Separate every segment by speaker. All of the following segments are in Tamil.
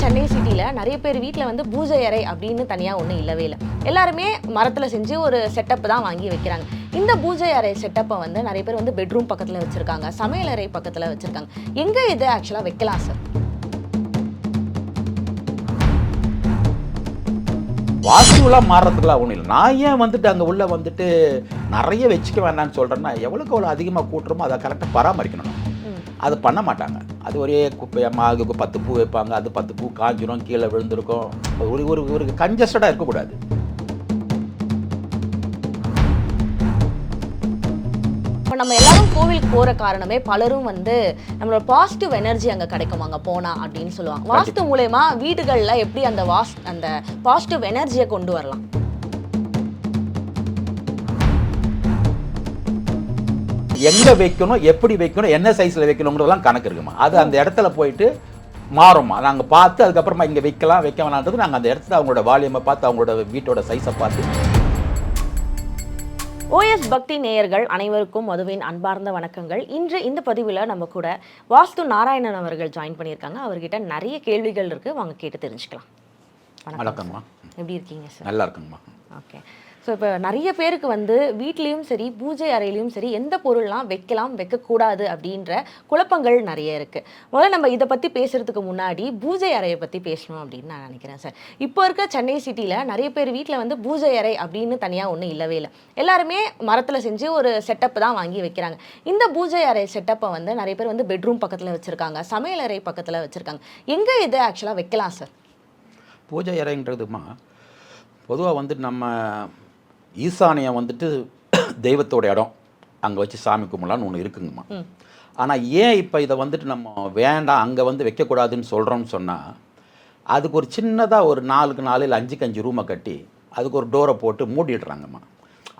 Speaker 1: சென்னை சிட்டியில் நிறைய பேர் வீட்டில் வந்து பூஜை அறை அப்படின்னு தனியாக ஒன்றும் இல்லவே இல்லை. எல்லாருமே மரத்தில் செஞ்சு ஒரு செட்டப் தான் வாங்கி வைக்கிறாங்க. இந்த பூஜை அறை செட்டப்பை வந்து நிறைய பேர் வந்து பெட்ரூம் பக்கத்தில் வச்சுருக்காங்க. சமையல் அறை பக்கத்தில் வச்சுருக்காங்க. எங்கே இதை ஆக்சுவலாக வைக்கலாம் சார்
Speaker 2: வாஸ்துவெலாம் மாறுறதுக்குலாம் ஒன்றும் இல்லை. நான் ஏன் வந்துட்டு அங்கே உள்ள வந்துட்டு நிறைய வச்சுக்க வேண்டாம்னு சொல்கிறேன்னா எவ்வளோக்கு எவ்வளோ அதிகமாக கூட்டுறோமோ அதை கரெக்டாக பராமரிக்கணும். அது பண்ண மாட்டாங்க. அது ஒரே குப்பையம்மா அதுக்கு பத்து பூ வைப்பாங்க அது பத்து பூ காஞ்சிரும் கீழே விழுந்திருக்கும். ஒரு ஒரு ஒரு கஞ்சஸ்டடாக இருக்கக்கூடாது.
Speaker 1: இப்போ நம்ம எல்லாரும் கோவிலுக்கு போகிற காரணமே பலரும் வந்து நம்மளோட பாசிட்டிவ் எனர்ஜி அங்கே கிடைக்கும். அங்கே போனால் அப்படின்னு சொல்லுவாங்க. வாஸ்து மூலயமா வீடுகளில் எப்படி அந்த வாஸ் அந்த பாசிட்டிவ் எனர்ஜியை கொண்டு வரலாம்?
Speaker 2: எங்கே வைக்கணும் எப்படி வைக்கணும் என்ன சைஸில் வைக்கணுங்கிறதெல்லாம் கணக்கு இருக்குமா? அது அந்த இடத்துல போயிட்டு மாறுமா? நாங்கள் பார்த்து அதுக்கப்புறமா இங்கே வைக்கலாம் வைக்க வேணான்றது நாங்கள் அந்த இடத்துல அவங்களோட வால்யூமை பார்த்து அவங்களோட வீட்டோட சைஸை பார்த்து.
Speaker 1: ஓஎஸ் பக்தி நேயர்கள் அனைவருக்கும் மதுவின் அன்பார்ந்த வணக்கங்கள். இன்று இந்த பதிவில் நம்ம கூட வாஸ்து நாராயணன் அவர்கள் ஜாயின் பண்ணியிருக்காங்க. அவர்கிட்ட நிறைய கேள்விகள் இருக்குது வாங்க கேட்டு தெரிஞ்சுக்கலாம். வணக்கம்
Speaker 2: வணக்கம்மா.
Speaker 1: எப்படி இருக்கீங்க சார்?
Speaker 2: நல்லா இருக்குங்கம்மா.
Speaker 1: ஓகே. ஸோ இப்போ நிறைய பேருக்கு வந்து வீட்லேயும் சரி பூஜை அறையிலையும் சரி எந்த பொருள்லாம் வைக்கலாம் வைக்கக்கூடாது அப்படின்ற குழப்பங்கள் நிறைய இருக்குது முதல்ல நம்ம இதை பற்றி பேசுகிறதுக்கு முன்னாடி பூஜை அறையை பற்றி பேசணும் அப்படின்னு நான் நினைக்கிறேன் சார். இப்போ இருக்க சென்னை சிட்டியில் நிறைய பேர் வீட்டில் வந்து பூஜை அறை அப்படின்னு தனியாக ஒன்றும் இல்லவே இல்லை. எல்லாருமே மரத்தில் செஞ்சு ஒரு செட்டப் தான் வாங்கி வைக்கிறாங்க. இந்த பூஜை அறை செட்டப்பை வந்து நிறைய பேர் வந்து பெட்ரூம் பக்கத்தில் வச்சுருக்காங்க சமையல் அறை பக்கத்தில் வச்சுருக்காங்க. எங்கே இதை ஆக்சுவலாக வைக்கலாம் சார்?
Speaker 2: பூஜை அறைன்றதுமா பொதுவாக வந்துட்டு நம்ம ஈசானியம் வந்துட்டு தெய்வத்தோட இடம். அங்கே வச்சு சாமி கும்பிடலான்னு ஒன்று இருக்குங்கம்மா. ஆனால் ஏன் இப்போ இதை வந்துட்டு நம்ம வேண்டாம் அங்கே வந்து வைக்கக்கூடாதுன்னு சொல்கிறோம்னு சொன்னால் அதுக்கு ஒரு சின்னதாக ஒரு நாலுக்கு நாலு இல்லை அஞ்சுக்கு அஞ்சு ரூமை கட்டி அதுக்கு ஒரு டோரை போட்டு மூடிடுறாங்கம்மா.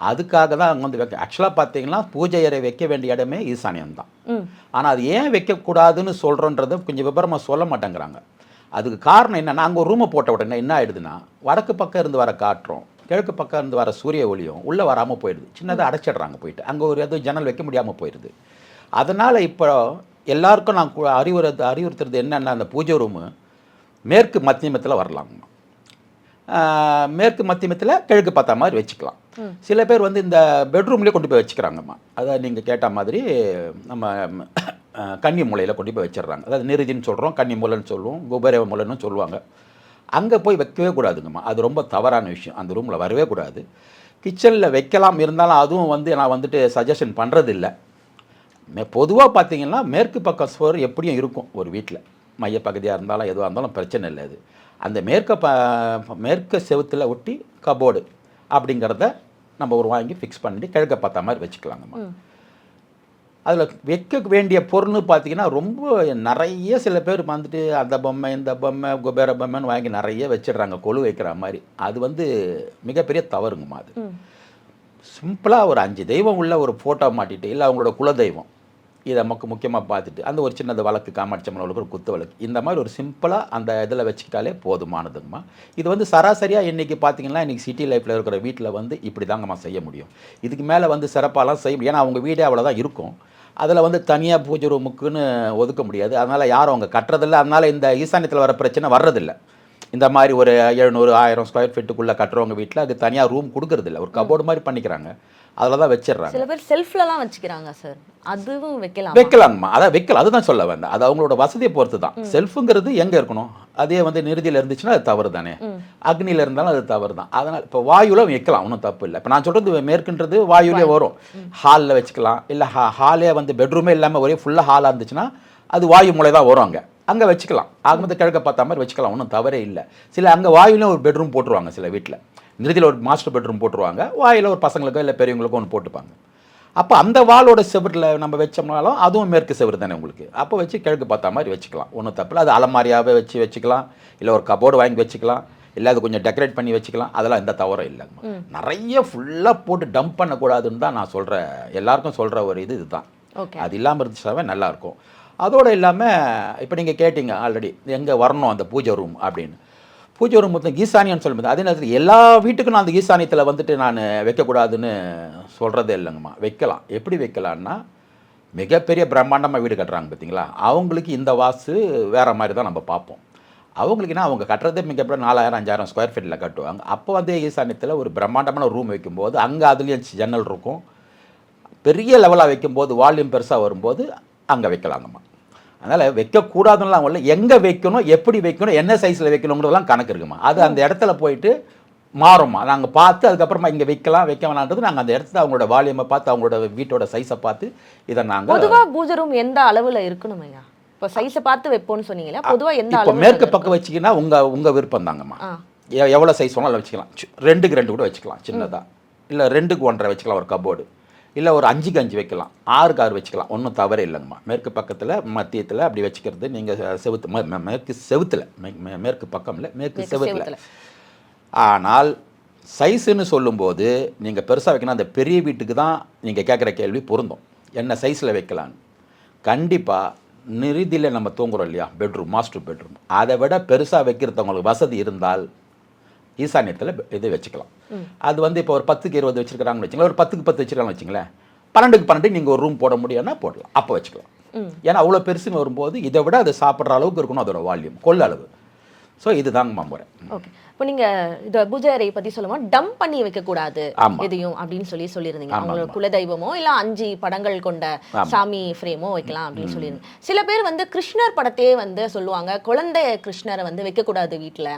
Speaker 2: அதுக்காக தான் அங்கே வந்து வைக்க ஆக்சுவலாக பார்த்தீங்கன்னா பூஜை அறை வைக்க வேண்டிய இடமே ஈசானியம் தான். ஆனால் அது ஏன் வைக்கக்கூடாதுன்னு சொல்கிறோன்றதை கொஞ்சம் விவரமாக சொல்ல மாட்டேங்கிறாங்க. அதுக்கு காரணம் என்னன்னா அங்கே ஒரு ரூமை போட்ட உடனே என்ன ஆயிடுதுன்னா வடக்கு பக்கம் இருந்து வர காற்றும் கிழக்கு பக்கம் இருந்து வர சூரிய ஒளியும் உள்ளே வராமல் போயிடுது. சின்னதாக அடைச்சிடுறாங்க போயிட்டு. அங்கே ஒரு எதுவும் ஜன்னல் வைக்க முடியாமல் போயிடுது அதனால் இப்போ எல்லாருக்கும் நான் கு- அறிவுறு அறிவுறுத்துறது என்னென்னா அந்த பூஜை ரூமு மேற்கு மத்தியமத்தில் ஆஹ் மேற்கு மத்தியமத்தில் கிழக்கு பார்த்தா மாதிரி வச்சுக்கலாம். சில பேர் வந்து இந்த பெட்ரூம்லேயே கொண்டு போய் வச்சுக்கிறாங்கம்மா. அதாவது நீங்கள் கேட்ட மாதிரி நம்ம கன்னி மூலையில் கொண்டு போய் வச்சிடுறாங்க. அதாவது நிருதின்னு சொல்கிறோம் கன்னி மூலைன்னு சொல்லுவோம் குபேர மூலைன்னு சொல்லுவாங்க. அங்கே போய் வைக்கவே கூடாதுங்கம்மா. அது ரொம்ப தவறான விஷயம். அந்த ரூமில் வரவே கூடாது. கிச்சனில் வைக்கலாம் இருந்தாலும் அதுவும் வந்து நான் வந்துட்டு சஜஷன் பண்ணுறதில்ல பொதுவாக பார்த்தீங்கன்னா மேற்கு பக்கம் சுவர் எப்படியும் இருக்கும் ஒரு வீட்டில் மையப்பகுதியாக இருந்தாலும் எதுவாக இருந்தாலும் பிரச்சனை இல்லை அது. அந்த மேற்க ப மேற்க செவுத்தில் ஒட்டி கபோர்டு அப்படிங்கிறத நம்ம ஒரு வாங்கி ஃபிக்ஸ் பண்ணிட்டு கிழக்க பார்த்த மாதிரி வச்சுக்கலாங்கம்மா. அதில் வைக்க வேண்டிய பொருள்னு பார்த்தீங்கன்னா ரொம்ப நிறைய சில பேர் வந்துட்டு அந்த பொம்மை இந்த பொம்மை குபேர பொம்மைன்னு வாங்கி நிறைய வச்சிடுறாங்க கொலு வைக்கிற மாதிரி. அது வந்து மிகப்பெரிய தவறுங்கம்மா அது. சிம்பிளாக ஒரு அஞ்சு தெய்வம் உள்ள ஒரு ஃபோட்டோ மாட்டிட்டு இல்லை அவங்களோட குலதெய்வம். இதை நமக்கு முக்கியமாக பார்த்துட்டு அந்த ஒரு சின்னது வழக்கு காமாட்சம்மனுக்கு ஒரு குத்து வழக்கு. இந்த மாதிரி ஒரு சிம்பிளாக அந்த இதில் வச்சுக்கிட்டாலே போதுமானதுங்கம்மா. இது வந்து சராசரியாக இன்றைக்கி பார்த்தீங்கன்னா இன்றைக்கி சிட்டி லைஃப்பில் இருக்கிற வீட்டில் வந்து இப்படி தாங்கம்மா செய்ய முடியும். இதுக்கு மேலே வந்து சிறப்பாலாம் செய்ய முடியும். ஏன்னா அவங்க வீடே அவ்வளோதான் இருக்கும். அதில் வந்து தனியாக பூஜை ரூமுக்குன்னு ஒதுக்க முடியாது. அதனால் யாரும் அவங்க கட்டுறதில்ல. அதனால் இந்த ஈசானியத்தில் வர பிரச்சனை வர்றதில்ல. இந்த மாதிரி ஒரு எழுநூறு ஆயிரம் ஸ்கொயர் ஃபீட்டுக்குள்ளே கட்டுறவங்க வீட்டில் அது தனியாக ரூம் கொடுக்கறதில்ல. ஒரு கபோர்டு மாதிரி பண்ணிக்கிறாங்க. அதில் தான் வச்சிடுறாங்க.
Speaker 1: சில பேர் செல்ஃப்லலாம் வச்சுக்கிறாங்க சார் அதுவும் வைக்கலாம்?
Speaker 2: வைக்கலாங்கம்மா அதான் வைக்கலாம் அதுதான் சொல்ல வந்தேன். அது அவங்களோட வசதியை பொறுத்து தான் செல்ஃபுங்கிறது எங்கே இருக்கணும்? அதே வந்து நிறுதியில் இருந்துச்சுன்னா அது தவறு தானே அக்னியில் இருந்தாலும் அது தவறு தான் அதனால் இப்போ வாயுல வைக்கலாம். ஒன்றும் தப்பு இல்லை. இப்போ நான் சொல்கிறது மேற்குன்றது வாயுலே வரும். ஹாலில் வச்சுக்கலாம். இல்லை ஹா ஹாலே வந்து பெட்ரூமே இல்லாமல் ஒரே ஃபுல்லாக ஹாலாக இருந்துச்சுன்னா அது வாயு மூலை தான் வரும் அங்கே. அங்கே வச்சுக்கலாம். ஆகும்போது கிழக்க பார்த்த மாதிரி வச்சுக்கலாம். ஒன்றும் தவறே இல்லை. சில அங்கே வாயுலையும் ஒரு பெட்ரூம் போட்டுருவாங்க சில வீட்டில் நிறுதியில் ஒரு மாஸ்டர் பெட்ரூம் போட்டுருவாங்க. வாயில் ஒரு பசங்களுக்கோ இல்லை பெரியவங்களுக்கோ ஒன்று போட்டுப்பாங்க. அப்போ அந்த வாலோட செவரில் நம்ம வச்சோம்னாலும் அதுவும் மேற்கு செவரு தானே உங்களுக்கு. அப்போ வச்சு கிழக்கு பார்த்த மாதிரி வச்சுக்கலாம். ஒன்றும் தப்பில்ல அது அலமாரியாகவே வச்சு வச்சுக்கலாம். இல்லை ஒரு கபோர்டு வாங்கி வச்சுக்கலாம். இல்லை அது கொஞ்சம் டெக்கரேட் பண்ணி வச்சுக்கலாம். அதெல்லாம் எந்த தவறும் இல்லைங்க நிறைய ஃபுல்லாக போட்டு டம்ப் பண்ணக்கூடாதுன்னு தான் நான் சொல்கிற எல்லாருக்கும் சொல்கிற ஒரு இது இதுதான்.
Speaker 1: ஓகே.
Speaker 2: அது இல்லாமல் இருந்துச்சாவே நல்லாயிருக்கும் அதோடு இல்லாமல் இப்போ நீங்கள் கேட்டீங்க ஆல்ரெடி எங்கே வரணும் அந்த பூஜை ரூம் அப்படின்னு. பூஜை ரூம் மொத்தம் கீசானியன்னு சொல்லும்போது அதே நேரத்தில் எல்லா வீட்டுக்கும் நான் அந்த கீசானியத்தில் வந்துட்டு நான் வைக்கக்கூடாதுன்னு சொல்கிறதே இல்லைங்கம்மா. வைக்கலாம். எப்படி வைக்கலான்னா மிகப்பெரிய பிரம்மாண்டமாக வீடு கட்டுறாங்க பார்த்தீங்களா அவங்களுக்கு இந்த வாசு வேறு மாதிரி தான் நம்ம பார்ப்போம். அவங்களுக்குன்னா அவங்க கட்டுறதே மிகப்பெரிய நாலாயிரம் அஞ்சாயிரம் ஸ்கொயர் ஃபீட்டில் கட்டுவாங்க. அப்போ வந்து ஈசானியத்தில் ஒரு பிரம்மாண்டமான ரூம் வைக்கும்போது அங்கே அதுலேயும் ஜன்னல் இருக்கும். பெரிய லெவலாக வைக்கும்போது வால்யூம் பெருசாக வரும்போது அங்கே வைக்கலாங்கம்மா. அதனால் வைக்கக்கூடாதுன்னெலாம் இல்லை. எங்கே வைக்கணும் எப்படி வைக்கணும் என்ன சைஸில் வைக்கணுங்கிறதெல்லாம் கணக்கு இருக்குமா? அது அந்த இடத்துல போயிட்டு மாறும்மா நாங்கள் பார்த்து அதுக்கப்புறமா இங்கே வைக்கலாம் வைக்க வேணான்றது நாங்கள் அந்த இடத்துல அவங்களோட வால்யூமை பார்த்து அவங்களோட வீட்டோட சைஸை பார்த்து இதை நாங்கள்
Speaker 1: பொதுவா பூஜை ரூம் எந்த அளவுல இருக்கணும் ஐயா? இப்போ சைஸை பார்த்து வைப்போம்னு சொன்னீங்களா பொதுவா எந்த
Speaker 2: இப்போ மேற்கு பக்கம் வச்சிங்கன்னா உங்கள் உங்கள் விருப்பம் தாங்கம்மா. எவ்வளோ சைஸ் வேணாலும் வச்சுக்கலாம். ரெண்டுக்கு ரெண்டு கூட வச்சுக்கலாம் சின்னதாக இல்லை ரெண்டுக்கு ஒன்றரை வச்சுக்கலாம் ஒரு கபோர்டு இல்லை ஒரு அஞ்சுக்கு அஞ்சு வைக்கலாம். ஆறுக்கு ஆறு வச்சுக்கலாம். ஒன்றும் தவறே இல்லைங்கம்மா. மேற்கு பக்கத்தில் மத்தியத்தில் அப்படி வச்சுக்கிறது நீங்கள் செவுத்து மேற்கு செவுத்தில். மேற்கு பக்கம் இல்லை மேற்கு செவுத்துல. ஆனால் சைஸுன்னு சொல்லும்போது நீங்கள் பெருசாக வைக்கணும். அந்த பெரிய வீட்டுக்கு தான் நீங்கள் கேட்குற கேள்வி பொருந்தும். என்ன சைஸில் வைக்கலான்னு கண்டிப்பாக நிறுதியில் நம்ம தூங்குறோம் இல்லையா? Bedroom master bedroom. அதை விட பெருசாக வைக்கிறதவங்களுக்கு வசதி இருந்தால் ஈசானியத்தில் இது வச்சுக்கலாம். அது வந்து இப்போ ஒரு பத்துக்கு இருபது வச்சுருக்கிறாங்கன்னு வச்சுங்களேன் ஒரு பத்துக்கு பத்து வச்சுருக்காங்கன்னு வச்சுங்களேன் பன்னெண்டுக்கு பன்னெண்டு நீங்கள் ஒரு ரூம் போட முடியும்னா போடலாம். அப்போ வச்சுக்கலாம். ஏன்னா அவ்வளோ பெருசுன்னு வரும்போது இதை விட அது சாப்பிட்ற அளவுக்கு இருக்கணும் அதோட வால்யூம் கொள்ள அளவு ஸோ இதுதாங்க முறை
Speaker 1: ஓகே இப்போ நீங்க இந்த பூஜை அறையை பத்தி சொல்லும்போது டம்ப் பண்ணி வைக்க கூடாது
Speaker 2: ஆமா.
Speaker 1: எதையும் அப்படின்னு சொல்லி சொல்லியிருந்தீங்க.
Speaker 2: ஆமா.
Speaker 1: குலதெய்வமோ இல்ல அஞ்சு படங்கள் கொண்ட. சாமி ஃப்ரேமோ வைக்கலாம் அப்படின்னு சொல்லியிருந்தீங்க. சில பேர் வந்து கிருஷ்ணர் படத்தையே வந்து சொல்லுவாங்க குழந்தை கிருஷ்ணரை வந்து வைக்கக்கூடாது வீட்ல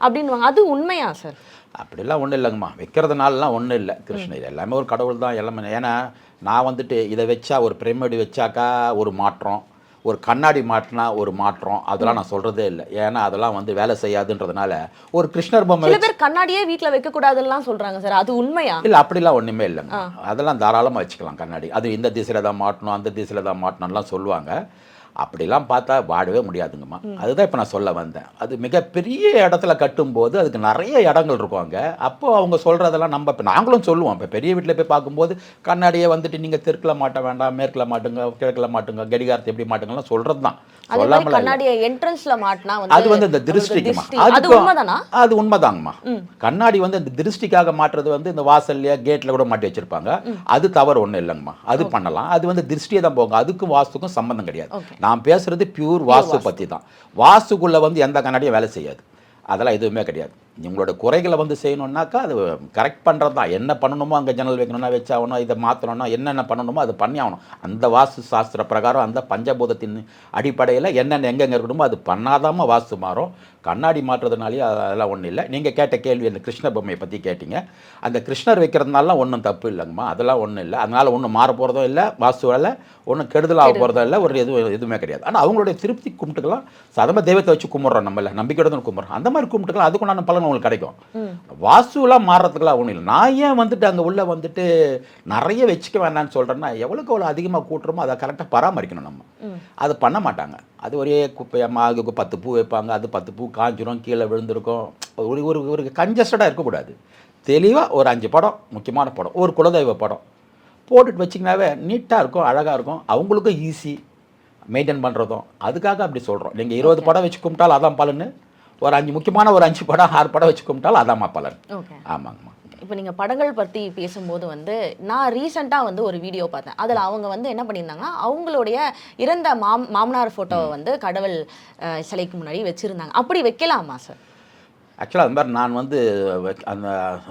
Speaker 1: அப்படின்னுவாங்க. அது உண்மையா சார்?
Speaker 2: அப்படிலாம் ஒன்றும் இல்லைங்கம்மா. வைக்கிறதுனாலலாம் ஒன்றும் இல்லை. கிருஷ்ணர் எல்லாமே ஒரு கடவுள் தான் எல்லாமே. ஏன்னா நான் வந்துட்டு இதை வச்சா ஒரு பிரமிடு வச்சாக்கா ஒரு மாற்றம். ஒரு கண்ணாடி மாட்டினா ஒரு மாற்றம் அதெல்லாம் நான் சொல்கிறதே இல்லை. ஏன்னா அதெல்லாம் வந்து வேலை செய்யாதுன்றதுனால ஒரு கிருஷ்ணர் பொம்மை
Speaker 1: சில பேர் கண்ணாடியே வீட்ல வைக்க கூடாதுன்னு சொல்றாங்க சார். அது உண்மையா?
Speaker 2: இல்லை அப்படிலாம் ஒன்றுமே இல்லைங்க. அதெல்லாம் தாராளமாக வச்சுக்கலாம் கண்ணாடி. அது இந்த திசையில் தான் மாட்டணும் அந்த திசையில் தான் மாட்டணும்லாம் சொல்லுவாங்க. அப்படிலாம் பார்த்தா வாடவே முடியாதுங்கம்மா. அதுதான் இப்போ நான் சொல்ல வந்தேன். அது மிகப்பெரிய இடத்துல கட்டும்போது அதுக்கு நிறைய இடங்கள் இருக்கும் அங்கே. அப்போ அவங்க சொல்கிறதெல்லாம் நம்ம இப்போ நாங்களும் சொல்லுவோம். இப்போ பெரிய வீட்டில் போய் பார்க்கும்போது கண்ணாடியே வந்துட்டு நீங்கள் தெற்கில் மாட்ட வேண்டாம் மேற்கில் மாட்டுங்க கிழக்கில் மாட்டுங்க கடிகாரத்தை எப்படி மாட்டுங்கலாம் சொல்கிறது தான்
Speaker 1: அதே மாதிரி
Speaker 2: சொல்லாமல
Speaker 1: கண்ணாடியை என்ட்ரன்ஸ்ல மாட்டினா
Speaker 2: அது வந்து இந்த
Speaker 1: அது
Speaker 2: திருஷ்டிக்குமா?
Speaker 1: திருஷ்டி. அது
Speaker 2: அதுக்கும்
Speaker 1: உண்மைதானா?
Speaker 2: அது உண்மைதாங்கம்மா. கண்ணாடி வந்து இந்த திருஷ்டிக்காக மாட்டுறது வந்து இந்த வாசல்லையா கேட்ல கூட மாட்டி வச்சிருப்பாங்க. அது தவறு ஒன்றும் இல்லைங்கம்மா. அது பண்ணலாம். அது வந்து திருஷ்டியை தான் போகும். அதுக்கும் வாஸ்துக்கும் சம்பந்தம் கிடையாது. நான் பேசுறது பியூர் வாஸ்து பத்தி தான் வாஸ்துக்குள்ள வந்து எந்த கண்ணாடியும் வேலை செய்யாது. அதெல்லாம் எதுவுமே கிடையாது. உங்களோட குறைகளை வந்து செய்யணுன்னாக்கா அது கரெக்ட் பண்ணுறது தான். என்ன பண்ணணுமோ அங்கே ஜன்னல் வைக்கணும்னா வச்சாகணும் இதை மாற்றணும்னா என்னென்ன பண்ணணுமோ அது பண்ணி ஆகணும். அந்த வாஸ்து சாஸ்திர பிரகாரம் அந்த பஞ்சபூதத்தின் அடிப்படையில் என்னென்ன எங்கெங்கே இருக்கணுமோ அது பண்ணாதாம வாஸ்து மாறும். கண்ணாடி மாற்றுறதுனாலே அதெல்லாம் ஒன்றும் இல்லை. நீங்கள் கேட்ட கேள்வி அந்த கிருஷ்ண பொம்மையை பற்றி கேட்டீங்க. அந்த கிருஷ்ணர் வைக்கிறதுனாலாம் ஒன்றும் தப்பு இல்லைங்கம்மா. அதெல்லாம் ஒன்றும் இல்லை. அதனால் ஒன்றும் மாற போகிறதும் இல்லை வாஸ்துவால் ஒன்றும் கெடுதல். ஆக போகிறதும் இல்லை ஒரு எதுவும் எதுவுமே கிடையாது. ஆனால் அவங்களுடைய திருப்தி கும்பிட்டுக்கலாம். சாதாரண தெய்வத்தை வச்சு கும்பிட்றோம் நம்மள. நம்பிக்கையோட கும்பிட்றோம். அந்த மாதிரி கும்பிட்டுக்கலாம். அதுக்குண்டான பலன் உங்களுக்கு கிடைக்கும். வாஸ்துவெல்லாம் மாறுறதுக்குலாம் ஒன்றும் இல்லை. நான் ஏன் வந்துட்டு அங்கே உள்ள வந்துட்டு நிறைய வச்சுக்க வேண்டாம்னு சொல்கிறேன்னா எவ்வளோக்கு எவ்வளோ அதிகமாக கூட்டுறோமோ அதை கரெக்டாக பராமரிக்கணும் நம்ம. அது பண்ண மாட்டாங்க. அது ஒரே குப்பையம்மா அதுக்கு பத்து பூ வைப்பாங்க அது பத்து பூ காஞ்சிரும் கீழே விழுந்திருக்கும். ஒரு ஒரு ஒரு கஞ்சஸ்டடாக இருக்கக்கூடாது. தெளிவாக ஒரு அஞ்சு படம் முக்கியமான படம் ஒரு குலதெய்வ படம் போட்டுட்டு வச்சிங்கனாவே நீட்டாக இருக்கும் அழகாக இருக்கும். அவங்களுக்கும் ஈஸி மெயின்டைன் பண்ணுறதும் அதுக்காக அப்படி சொல்கிறோம் நீங்கள் இருபது படம் வச்சு கும்பிட்டாலும் அதான் பலன் ஒரு அஞ்சு முக்கியமான ஒரு அஞ்சு படம் ஆறு படம் வச்சு கும்பிட்டாலும் அதாம்மா பலன்.
Speaker 1: ஓகே.
Speaker 2: ஆமாங்கம்மா.
Speaker 1: இப்போ நீங்கள் படங்கள் பற்றி பேசும்போது வந்து நான் ரீசெண்டாக வந்து ஒரு வீடியோ பார்த்தேன். அதில் அவங்க வந்து என்ன பண்ணியிருந்தாங்கன்னா அவங்களுடைய இறந்த மாம் மாமனார் ஃபோட்டோவை வந்து கடவுள் சிலைக்கு முன்னாடி வச்சுருந்தாங்க. அப்படி வைக்கலாமா சார்
Speaker 2: ஆக்சுவலாக அது மாதிரி நான் வந்து அந்த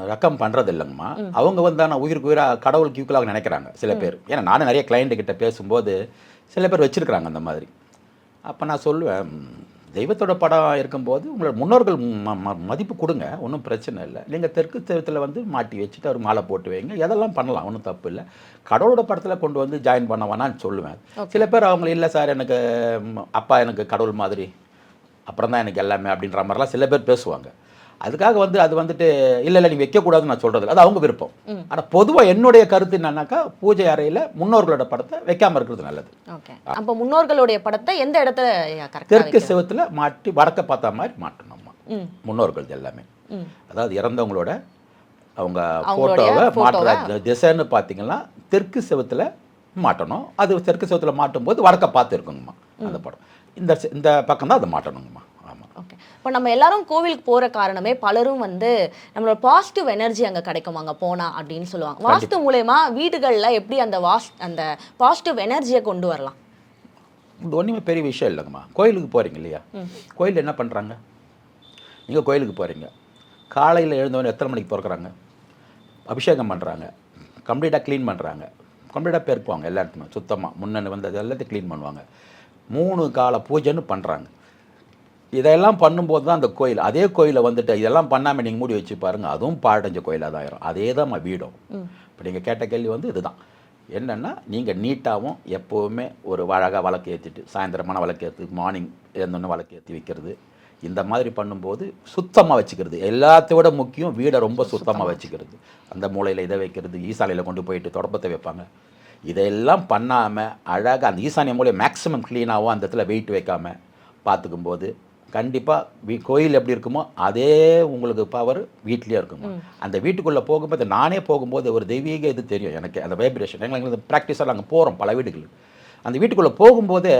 Speaker 2: ரக்கம் பண்ணுறது இல்லைங்கம்மா அவங்க வந்து ஆனால் உயிருக்கு உயிராக கடவுளுக்கு ஈக்குவலாக நினைக்கிறாங்க சில பேர். ஏன்னா நானும் நிறைய client கிட்ட பேசும்போது சில பேர் வச்சுருக்கிறாங்க அந்த மாதிரி. அப்போ நான் சொல்லுவேன் "ம், தெய்வத்தோட படம் இருக்கும்போது உங்களோட முன்னோர்கள் மதிப்பு கொடுங்க. ஒன்றும் பிரச்சனை இல்லை. நீங்கள் தெற்கு தெருத்தில் வந்து மாட்டி வச்சுட்டு ஒரு மாலை போட்டு வைங்க. எதெல்லாம் பண்ணலாம்? ஒன்றும் தப்பு இல்லை. கடவுளோட படத்தில் கொண்டு வந்து ஜாயின் பண்ண வேணான்னு சொல்லுவேன் சில பேர் அவங்க இல்லை சார் எனக்கு அப்பா எனக்கு கடவுள் மாதிரி. அப்புறம் தான் எனக்கு எல்லாமே அப்படின்ற மாதிரிலாம் சில பேர் பேசுவாங்க. அதுக்காக வந்து அது வந்துட்டு இல்லை இல்லை நீங்கள் வைக்கக்கூடாதுன்னு நான் சொல்கிறது அது அவங்க விருப்பம். ஆனால் பொதுவாக என்னுடைய கருத்து என்னன்னாக்கா பூஜை அறையில் முன்னோர்களோட படத்தை வைக்காமல் இருக்கிறது நல்லது.
Speaker 1: அப்போ முன்னோர்களுடைய படத்தை எந்த இடத்துல
Speaker 2: தெற்கு செவத்தில் மாட்டி வடக்க பார்த்த மாதிரி மாட்டணும்மா. முன்னோர்கள் எல்லாமே. அதாவது இறந்தவங்களோட அவங்க ஃபோட்டோவை மாட்டுற திசைன்னு பார்த்தீங்கன்னா தெற்கு செவத்தில் மாட்டணும். அது தெற்கு செவத்தில் மாட்டும்போது வடக்க பார்த்து இருக்குங்கம்மா அந்த படம். இந்த இந்த பக்கம் தான் அதை மாட்டணுங்கம்மா.
Speaker 1: இப்போ நம்ம எல்லாரும் கோவிலுக்கு போற காரணமே பலரும் வந்து நம்மளோட பாசிட்டிவ் எனர்ஜி அங்க கிடைக்கும். அங்க போனா அப்படின்னு சொல்லுவாங்க. வாஸ்து மூலயமா வீடுகள்ல எப்படி அந்த வாஸ் அந்த பாசிட்டிவ் எனர்ஜியை கொண்டு வரலாம்?
Speaker 2: இது ஒன்றுமே பெரிய விஷயம் இல்லைங்கம்மா. கோயிலுக்கு போகிறீங்க இல்லையா? கோயில் என்ன பண்ணுறாங்க நீங்கள் கோயிலுக்கு போகிறீங்க காலையில் எழுந்தவொடனே எத்தனை மணிக்கு பிறக்கிறாங்க அபிஷேகம் பண்ணுறாங்க கம்ப்ளீட்டாக க்ளீன் பண்ணுறாங்க கம்ப்ளீட்டாக பெருக்குவாங்க எல்லா இடத்துமே சுத்தமாக முன்னே வந்தது எல்லாத்தையும் க்ளீன் பண்ணுவாங்க. மூணு கால பூஜைன்னு பண்ணுறாங்க இதெல்லாம் பண்ணும்போது தான் அந்த கோயில் அதே கோயிலை வந்துட்டு இதெல்லாம் பண்ணாமல் நீங்கள் மூடி வச்சு பாருங்கள் அதுவும் பாழடைஞ்ச கோயிலாக தான் ஆயிரும். அதே தான் வீடும். இப்போ நீங்கள் கேட்ட கேள்வி வந்து இதுதான். என்னென்னா நீங்கள் நீட்டாகவும் எப்போவுமே ஒரு அழகாக விளக்கு ஏற்றிட்டு சாயந்தரமான விளக்கு ஏற்றி மார்னிங் எழுந்தோன்னே விளக்கு ஏற்றி வைக்கிறது. இந்த மாதிரி பண்ணும்போது சுத்தமாக வச்சுக்கிறது. எல்லாத்தை விட முக்கியம் வீடை ரொம்ப சுத்தமாக வச்சுக்கிறது. அந்த மூலையில் இதை வைக்கிறது ஈசாலையில் கொண்டு போயிட்டு தொடப்பத்தை வைப்பாங்க. இதெல்லாம் பண்ணாமல் அழகாக அந்த ஈசானிய மூலையை மேக்ஸிமம் க்ளீனாகவும் அந்த இடத்துல வெயிட் வைக்காமல் பார்த்துக்கும்போது கண்டிப்பாக வீ கோயில் எப்படி இருக்குமோ அதே உங்களுக்கு பவர் வீட்லேயே இருக்குமா அந்த வீட்டுக்குள்ளே போகும்போது நானே போகும்போது ஒரு தெய்வீக இது தெரியும் எனக்கு அந்த வைப்ரேஷன் எங்களுக்கு ப்ராக்டிஸாக நாங்கள் போகிறோம் பல வீடுகளுக்கு அந்த வீட்டுக்குள்ளே போகும்போதே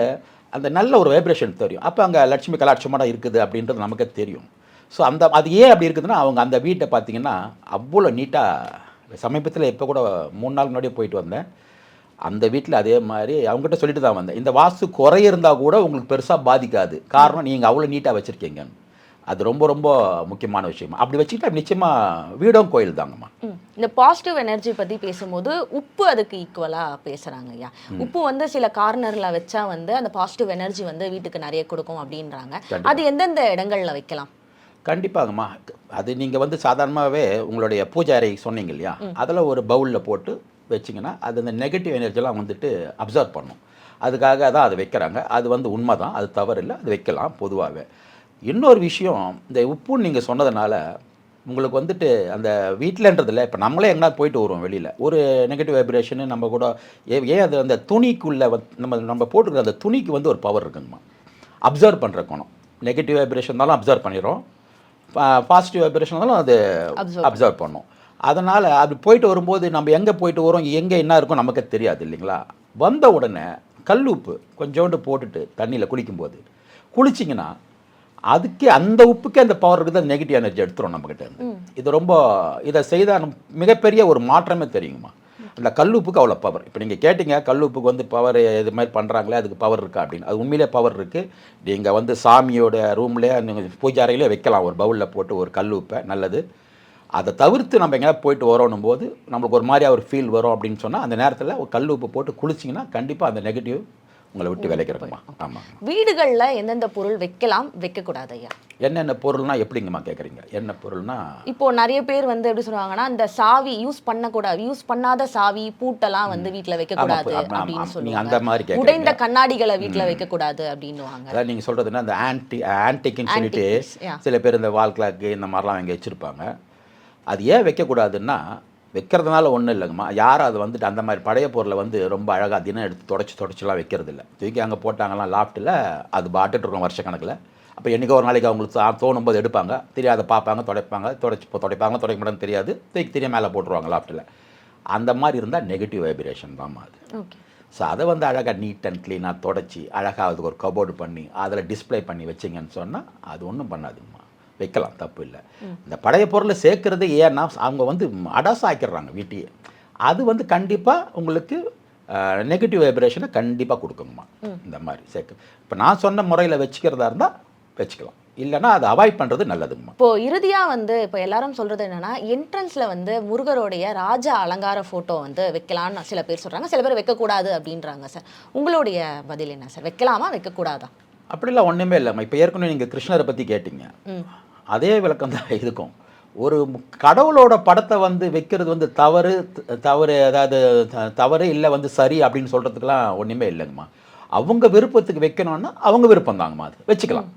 Speaker 2: அந்த நல்ல ஒரு வைப்ரேஷன் தெரியும். அப்போ அங்கே லட்சுமி கலாட்சமாக இருக்குது அப்படின்றது நமக்கே தெரியும். ஸோ அந்த அது ஏன் அப்படி இருக்குதுன்னா அவங்க அந்த வீட்டை பார்த்தீங்கன்னா அவ்வளோ நீட்டாக சமீபத்தில் இப்போ கூட மூணு நாள் முன்னாடியே போயிட்டு வந்தேன். அந்த வீட்டில் அதே மாதிரி அவங்ககிட்ட சொல்லிட்டு தான் வந்தேன். இந்த வாஸ்து குறை இருந்தால் கூட உங்களுக்கு பெருசாக பாதிக்காது. காரணம் நீங்கள் அவ்வளோ நீட்டாக வச்சுருக்கீங்க. அது ரொம்ப ரொம்ப முக்கியமான விஷயம். அப்படி வச்சுக்கிட்டா நிச்சயமாக வீடும் கோயில் தாங்கம்மா.
Speaker 1: இந்த பாசிட்டிவ் எனர்ஜி பத்தி பேசும்போது உப்பு அதுக்கு ஈக்குவலா பேசுறாங்க ஐயா. உப்பு வந்து சில கார்னர்ல வச்சா வந்து அந்த பாசிட்டிவ் எனர்ஜி வந்து வீட்டுக்கு நிறைய கொடுக்கும் அப்படின்றாங்க. அது எந்தெந்த இடங்கள்ல வைக்கலாம்?
Speaker 2: கண்டிப்பாங்கம்மா. அது நீங்கள் வந்து சாதாரணமாகவே உங்களுடைய பூஜை அறை சொன்னீங்க இல்லையா? அதில் ஒரு பவுலில் போட்டு வச்சிங்கன்னா அது அந்த நெகட்டிவ் எனர்ஜிலாம் வந்துட்டு அப்சர்வ் பண்ணும். அதுக்காக தான் அதை வைக்கிறாங்க. அது வந்து உண்மை தான் அது தவறு இல்லை அது வைக்கலாம் பொதுவாகவே. இன்னொரு விஷயம் இந்த உப்புன்னு நீங்கள் சொன்னதுனால உங்களுக்கு வந்துட்டு அந்த வீட்டிலன்றதில்ல இப்போ நம்மளே எங்கேனா போயிட்டு வருவோம் வெளியில். ஒரு நெகட்டிவ் வைப்ரேஷனு நம்ம கூட ஏ- ஏன் அது அந்த துணிக்குள்ளே நம்ம நம்ம போட்டுக்கிற அந்த துணிக்கு வந்து ஒரு பவர் இருக்குங்கம்மா. அப்சர்வ் பண்ணுற குணம். நெகட்டிவ் வைப்ரேஷன் இருந்தாலும் அப்சர்வ் பண்ணிடும் பாசிட்டிவ் வைப்ரேஷன் இருந்தாலும் அது அப்சர்வ் பண்ணும். அதனால் அது போயிட்டு வரும்போது நம்ம எங்கே போயிட்டு வரோம் எங்கே என்ன இருக்கும் நமக்கு தெரியாது இல்லைங்களா? வந்த உடனே கல்லுப்பு கொஞ்சோண்டு போட்டுட்டு தண்ணியில் குளிக்கும்போது குளிச்சிங்கன்னா அதுக்கே அந்த உப்புக்கே அந்த பவர் இருக்குது? அந்த நெகட்டிவ் எனர்ஜி எடுத்துரும் நம்மக்கிட்ட இருந்து. இது ரொம்ப இதை செய்தால் மிகப்பெரிய ஒரு மாற்றமே தெரியுங்கம்மா. அந்த கல்லுப்புக்கு அவ்வளோ பவர் இப்போ நீங்கள் கேட்டிங்க கல்லுப்புக்கு வந்து பவர் இது மாதிரி பண்ணுறாங்களே அதுக்கு பவர் இருக்கா அப்படின்னு. அது உண்மையிலே பவர் இருக்குது நீங்கள் வந்து சாமியோட ரூம்லேயே நீங்கள் பூஜை அறையிலே வைக்கலாம். ஒரு பவுலில் போட்டு ஒரு கல்லுப்பை நல்லது. அதை தவிர்த்து நம்ம எங்கேயாவது போயிட்டு வரோன்னும் போது நம்மளுக்கு ஒரு மாதிரியா ஒரு ஃபீல் வரும் அப்படின்னு சொன்னால் அந்த நேரத்தில் ஒரு கல் உப்பு போட்டு குளிச்சிங்கன்னா கண்டிப்பாக அந்த நெகட்டிவ் உங்களை விட்டு விளைக்கிறதுமா ஆமாம்
Speaker 1: வீடுகள்ல எந்தெந்த பொருள் வைக்கலாம் வைக்க கூடாது ஐயா?
Speaker 2: என்னென்ன பொருள்னா எப்படிங்கம்மா கேட்குறீங்க என்ன பொருள்னா
Speaker 1: இப்போ நிறைய பேர் வந்து எப்படி சொல்லுவாங்கன்னா இந்த சாவி யூஸ் பண்ணக்கூடாது யூஸ் பண்ணாத சாவி பூட்டெல்லாம் வந்து வீட்ல வைக்க
Speaker 2: ஆமா,
Speaker 1: கூடாது
Speaker 2: ஆமா, ஆமா.
Speaker 1: அப்படின்னு
Speaker 2: நீங்க அந்த மாதிரி.
Speaker 1: உடைந்த கண்ணாடிகளை வீட்ல வைக்க கூடாது அப்படின்னுவாங்க.
Speaker 2: அதான் நீங்கள் சொல்கிறதுனா அந்த ஆன்டி ஆன்டிக்குன்னு சொல்லிட்டு. சில பேர் இந்த வால் கிளாக்கு இந்த மாதிரிலாம் இங்கே வச்சுருப்பாங்க. அது ஏன் வைக்கக்கூடாதுன்னா வைக்கிறதுனால ஒன்றும் இல்லைங்கம்மா. யாரும் அது வந்துட்டு அந்த மாதிரி பழைய பொருளை வந்து ரொம்ப அழகாக தினம் எடுத்து தொடச்சி தொடச்சிலாம் வைக்கிறது இல்லை தூக்கி அங்கே போட்டாங்கலாம் லாஃப்ட்டில் அது பாட்டுட்டு இருக்கும் வருஷக்கணக்கில் அப்போ என்றைக்கோ ஒரு நாளைக்கு அவங்களுக்கு தோணும் போது எடுப்பாங்க. தெரியாத பார்ப்பாங்க துடைப்பாங்க தொடச்சி துடைப்பாங்க துடைக்க மாட்டாங்க தெரியாது. தூக்கி தெரியாம மேலே போட்டுருவாங்க லாஃப்ட்டில். அந்த மாதிரி இருந்தால் நெகட்டிவ் வைப்ரேஷன் தான் அது. ஸோ அதை வந்து அழகாக நீட் அண்ட் க்ளீனாக தொடச்சி அழகாக அதுக்கு ஒரு கபோர்டு பண்ணி அதில் டிஸ்ப்ளே பண்ணி வச்சிங்கன்னு சொன்னால் அது ஒன்றும் பண்ணாதுங்கம்மா. வைக்கலாம் தப்பு இல்லை இந்த பழைய பொருளை சேர்க்கறது ஏன்னா அவங்க வந்து அடாஸ் ஆக்கிடுறாங்க வீட்டையே. அது வந்து கண்டிப்பாக உங்களுக்கு நெகட்டிவ் வைப்ரேஷனை கண்டிப்பாக கொடுக்குங்கம்மா. இந்த மாதிரி சேர்க்க இப்போ நான் சொன்ன முறையில் வச்சுக்கிறதா இருந்தால் வச்சுக்கலாம். இல்லைன்னா அதை அவாய்ட் பண்ணுறது நல்லதுங்கம்மா.
Speaker 1: இப்போ இறுதியா வந்து இப்போ எல்லாரும் சொல்றது என்னன்னா என்ட்ரன்ஸ்ல வந்து முருகருடைய ராஜ அலங்கார போட்டோ வந்து வைக்கலாம்னு சில பேர் சொல்றாங்க. சில பேர் வைக்கக்கூடாது அப்படின்றாங்க சார். உங்களுடைய பதில் என்ன சார்? வைக்கலாமா? வைக்கக்கூடாதா?
Speaker 2: அப்படிலாம் ஒன்றுமே இல்லைம்மா. இப்போ ஏற்கனவே நீங்கள் கிருஷ்ணரை பற்றி கேட்டீங்க. அதே விளக்கம் தான் இருக்கும். ஒரு கடவுளோட படத்தை வந்து வைக்கிறது வந்து தவறு தவறு அதாவது தவறு இல்லை வந்து சரி அப்படின்னு சொல்கிறதுக்கெலாம் ஒன்றுமே இல்லைங்கம்மா. அவங்க விருப்பத்துக்கு வைக்கணும்னா அவங்க விருப்பம் தாங்கம்மா அது. வச்சுக்கலாம்.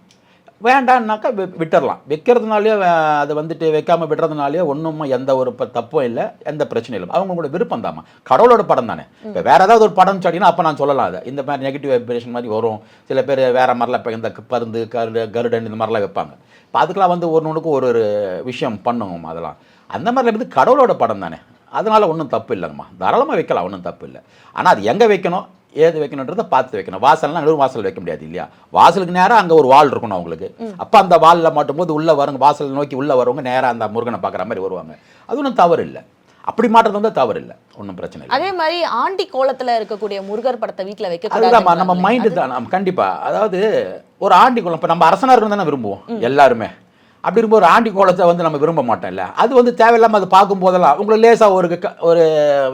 Speaker 2: வேண்டான்னாக்கா விட்டுறலாம். வைக்கிறதுனாலே அதை வந்துட்டு வைக்காம விடுறதுனாலே ஒன்றும் எந்த ஒரு தப்பும் இல்லை எந்த பிரச்சனையும் இல்லை. அவங்களோட விருப்பம் தாம்மா. கடவுளோட படம் தானே. இப்போ வேற ஏதாவது ஒரு படம் சொன்னீங்கன்னா அப்போ நான் சொல்லலாம் அதை. இந்த மாதிரி நெகட்டிவ் வைப்ரேஷன் மாதிரி வரும். சில பேர் வேற மாதிரிலாம் இப்போ இந்த பருந்து கரு கருடன் இந்த மாதிரிலாம் வைப்பாங்க. இப்போ அதுக்கெலாம் வந்து ஒரு ஒன்றுக்கு ஒரு ஒரு விஷயம் பண்ணுங்கம்மா அதெல்லாம். அந்த மாதிரிலாம் வந்து கடவுளோட படம் தானே. அதனால ஒன்றும் தப்பு இல்லைங்கம்மா. தாராளமாக வைக்கலாம் ஒன்றும் தப்பு இல்லை. ஆனால் அது எங்கே வைக்கணும் ஏது வைக்கணுன்றதை பார்த்து வைக்கணும். வாசல்னா வெறும் வாசல் வைக்க முடியாது இல்லையா? வாசலுக்கு நேரா அங்கே ஒரு வால் இருக்கணும் அவங்களுக்கு. அப்போ அந்த வாலில் மாட்டும்போது உள்ளே வரவங்க வாசல் நோக்கி உள்ளே வரவங்க நேராக அந்த முருகனை பார்க்குற மாதிரி வருவாங்க. அது ஒன்றும் தவறு இல்லை. அப்படி மாட்டுறது வந்து தவறு இல்லை ஒன்றும் பிரச்சனை இல்லை.
Speaker 1: அதே மாதிரி ஆண்டி கோலத்துல இருக்கக்கூடிய முருகர் படத்தை வீட்ல வைக்க
Speaker 2: அதுதான் நம்ம மைண்டு தான். நம்ம கண்டிப்பாக அதாவது ஒரு ஆண்டி குளம் இப்போ நம்ம அரசனாக தானே விரும்புவோம் எல்லாருமே. அப்படி இருக்கும்போது ஒரு ஆண்டி கோலத்தை வந்து நம்ம விரும்ப மாட்டோம்ல அது வந்து தேவையில்லாமல் அது பார்க்கும் போதெல்லாம் உங்களுக்கு லேசாக ஒரு க- ஒரு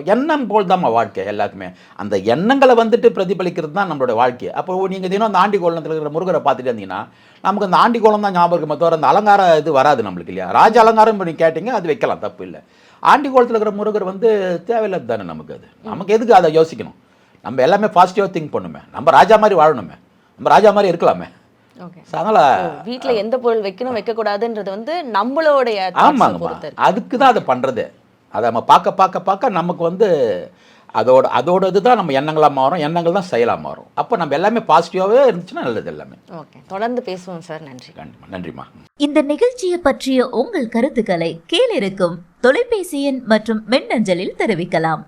Speaker 2: எண்ணம் போல் தான் வாழ்க்கை எல்லாருக்குமே அந்த எண்ணங்களை வந்துட்டு பிரதிபலிக்கிறது தான் நம்மளோட வாழ்க்கை. அப்போ நீங்கள் தினம் அந்த ஆண்டி கோலத்தில் இருக்கிற முருகரை பார்த்துட்டு இருந்தீங்கன்னா நமக்கு அந்த ஆண்டி கோலம் தான் ஞாபகம் இருக்குமே தவிர அந்த அலங்கார இது வராது நம்மளுக்கு இல்லையா? ராஜ அலங்காரம் நீங்கள் கேட்டிங்க அது வைக்கலாம் தப்பு இல்லை. ஆண்டி கோலத்தில் இருக்கிற முருகர் வந்து தேவையில்லாது தானே நமக்கு அது? நமக்கு எதுக்கு அதை யோசிக்கணும்? நம்ம எல்லாமே பாசிட்டிவாக திங்க் பண்ணுமே. நம்ம ராஜா மாதிரி வாழணுமே. நம்ம ராஜா மாதிரி இருக்கலாமே. அதனால்
Speaker 1: வீட்ல எந்த பொருள் வைக்கணும் வைக்க கூடாதுன்றது வந்து நம்மளுடைய இருக்கு.
Speaker 2: அதுக்கு தான் அதை பண்ணுறது அதை நம்ம பார்க்க பார்க்க பார்க்க நமக்கு வந்து அதோட அதோட இதுதான் நம்ம எண்ணங்களாக மாறும் எண்ணங்கள் தான் செயலாக மாறும். அப்போ நம்ம எல்லாமே பாசிட்டிவாகவே இருந்துச்சுன்னா நல்லது எல்லாமே.
Speaker 1: ஓகே. தொடர்ந்து பேசுவோம் சார். நன்றி.
Speaker 2: கண்டிப்பாக நன்றிம்மா.
Speaker 3: இந்த நிகழ்ச்சியை பற்றிய உங்கள் கருத்துக்களை கீழிருக்கும் தொலைபேசி எண் மற்றும் மின்னஞ்சலில் தெரிவிக்கலாம்.